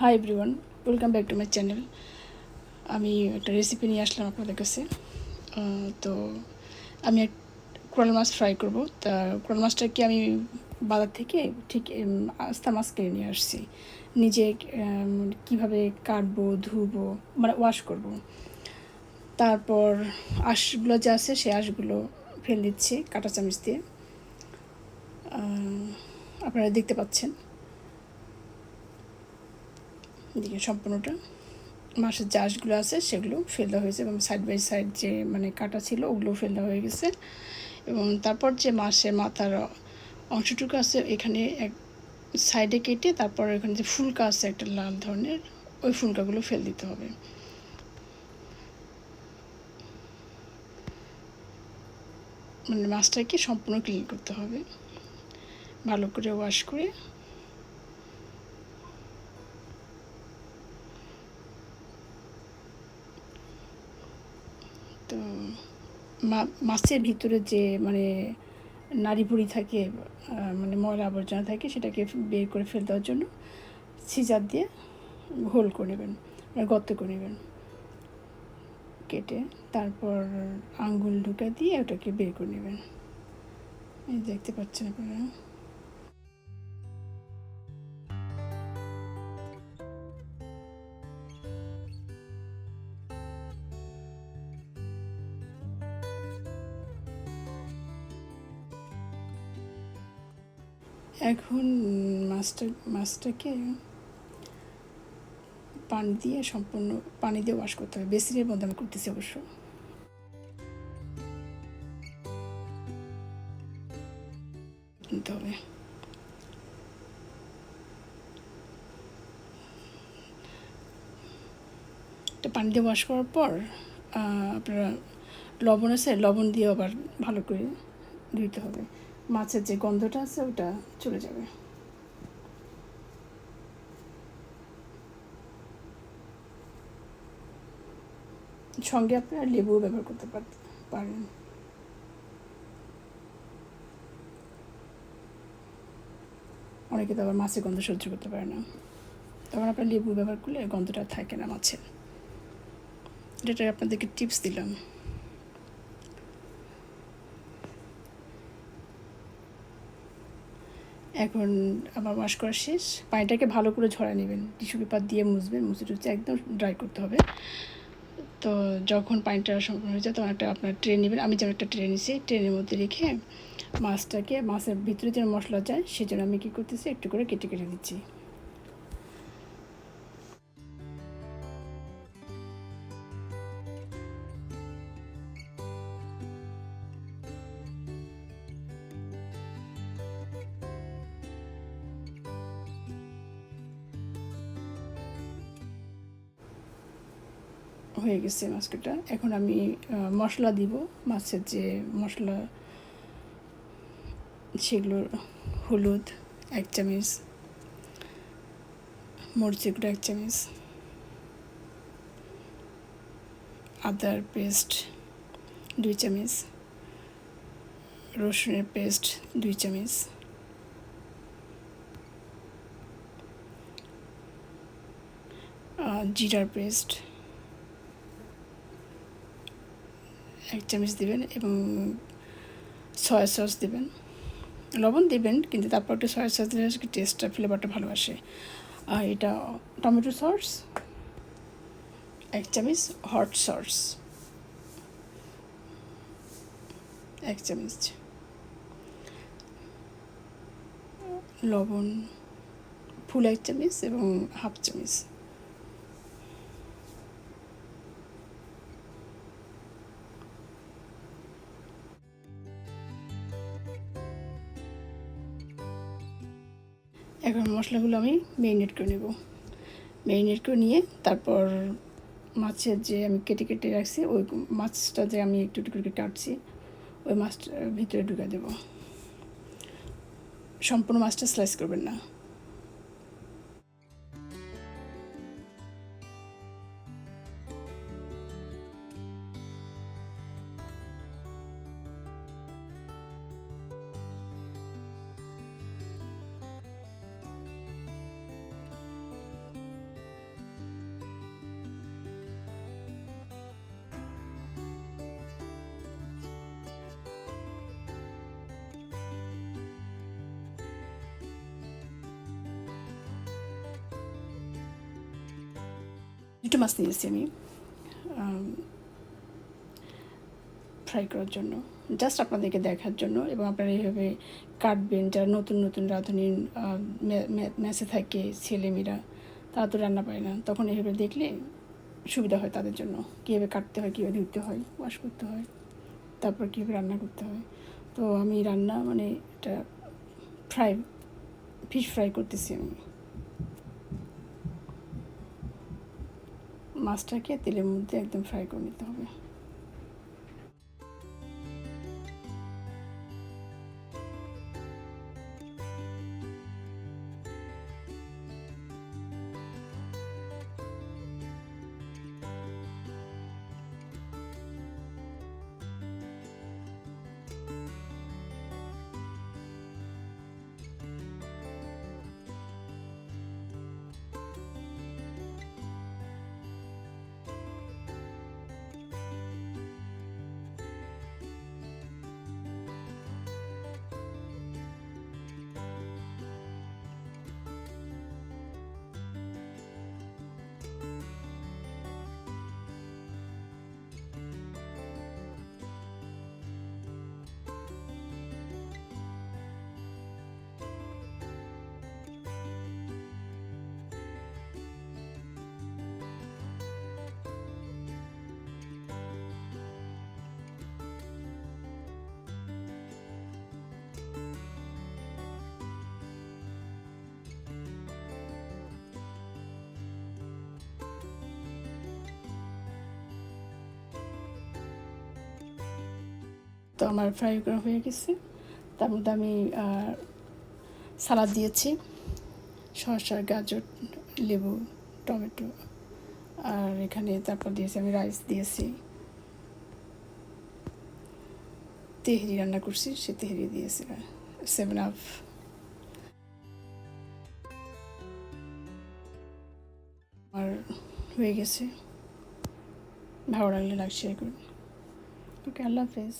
Hi everyone welcome back to my channel আমি একটা recipe নিয়ে আসলাম আপনাদের কাছে। তো আমি এক কোরাল মাছ ফ্রাই করব। তা কোরাল মাছটাকে আমি বাজার থেকে ঠিক আস্তা মাছ কিনে নিয়ে আসছি। নিজে কীভাবে কাটবো, ধুবো মানে ওয়াশ করব। তারপর আঁশগুলো যে আছে সেই আঁশগুলো ফেল দিচ্ছি কাঁটা চামচ দিয়ে। আপনারা দেখতে পাচ্ছেন। দিকে সম্পূর্ণটা। মাছের জাসগুলো আছে, সেগুলো ফেল দেওয়া হয়েছে এবং সাইড বাই সাইড যে মানে কাটা ছিল, ওগুলো ফেল দেওয়া হয়ে গেছে। এবং তারপর যে মাছের মাথার অংশটুকু আছে, এখানে এক সাইডে কেটে তারপর এখানে যে ফুলকা আছে একটা লাল ধরনের, ওই ফুলকাগুলো ফেল দিতে হবে। মানে মাছটাকে সম্পূর্ণ ক্লিন করতে হবে। ভালো করে ওয়াশ করে তো মাছের ভিতরে যে মানে নাড়ি ভুড়ি থাকে মানে ময়লা আবর্জনা থাকে, সেটাকে বের করে ফেলে দেওয়ার জন্য সিজার দিয়ে হোল করে নেবেন মানে গর্ত করে নেবেন, কেটে তারপর আঙ্গুল ঢুকে দিয়ে ওটাকে বের করে নেবেন। এই দেখতে পাচ্ছেন আপনারা? এখন মাছটা মাছটাকে পানি দিয়ে সম্পূর্ণ, পানি দিয়ে ওয়াশ করতে হবে। বেসিনের মধ্যে আমি করতেছি অবশ্য। নিতে হবে পানি দিয়ে ওয়াশ করার পর আপনারা লবণ আছে, লবণ দিয়ে আবার ভালো করে ধুইতে হবে। মাছের যে গন্ধটা আছে ওটা চলে যাবে। সঙ্গে আপনারা লেবুও ব্যবহার করতে পার- পারেন। অনেকে তো আবার মাছের গন্ধ সহ্য করতে পারে না। তখন আপনার লেবু ব্যবহার করলে গন্ধটা থাকে না মাছের। এটা আপনাদেরকে টিপস দিলাম। এখন আবার ওয়াশ করা শেষ। পানিটাকে ভালো করে ঝরা নেবেন। টিস্যু পেপার দিয়ে মুছবেন, মুছে টুচে একদম ড্রাই করতে হবে। তো যখন পানিটা সম্পূর্ণ হয়ে যায়, তখন একটা আপনার ট্রেন নেবেন। আমি যেমন একটা ট্রে নিছি ট্রেনের মধ্যে রেখে মাছটাকে, মাছের ভিতরে যেন মশলা যায়, সেজন্য আমি কী করতেছি, একটু করে কেটে কেটে দিচ্ছি। হয়ে গেছে মাছটা এখন আমি মশলা দিব মাছের যে মশলা, সেগুলো হলুদ এক চামচ, মরিচের গুঁড়ো এক চামচ, আদার পেস্ট দুই চামচ, রসুনের পেস্ট দুই চামচ জিরার পেস্ট এক চামচ দিবেন এবং সয়া সস দিবেন। লবণ দিবেন, কিন্তু তারপর একটু সয়া সস দিলে টেস্টটা ফ্লেভারটা ভালো আসে। আর এটা টমেটো সস এক চামচ হট সস এক চামচ। লবণ, ফুল এক চামচ এবং হাফ চামচ। এখন মশলাগুলো আমি মেরিনেট করে নেব। মেরিনেট করে নিয়ে তারপর মাছের যে আমি কেটে কেটে রাখছি, ওই মাছটা যে আমি একটু একটু করে কাটছি, ওই মাছটা ভিতরে ঢুকে দেব। সম্পূর্ণ মাছটা স্লাইস করবেন না। দুটো মাছ নিয়েছি আমি ফ্রাই করার জন্য। জাস্ট আপনাদেরকে দেখার জন্য এবং আপনারা এইভাবে কাটবেন, যারা নতুন নতুন রাঁধুনি ম্যাচে থাকে ছেলেমেয়েরা, তারা তো রান্না পায় না। তখন এইভাবে দেখলে সুবিধা হয় তাদের জন্য। কীভাবে কাটতে হয়, কীভাবে ধুতে হয় ওয়াশ করতে হয়, তারপর কীভাবে রান্না করতে হয়। তো আমি রান্না মানে এটা ফ্রাই ফিশ ফ্রাই করতেছি আমি। মাছটাকে তেলের মধ্যে একদম ফ্রাই করে নিতে হবে। তো আমার ফ্রাই করা হয়ে গেছে। তার মধ্যে আমি সালাদ দিয়েছি। শসা গাজর, লেবু, টমেটো, আর এখানে তারপর দিয়েছি আমি রাইস দিয়েছি। তেহরি রান্না করছি, সে তেহরি দিয়েছি। সেভেন আপ আর হয়ে গেছে। ভালো লাগলে লাইক শেয়ার ওকে আল্লাহ হাফেজ।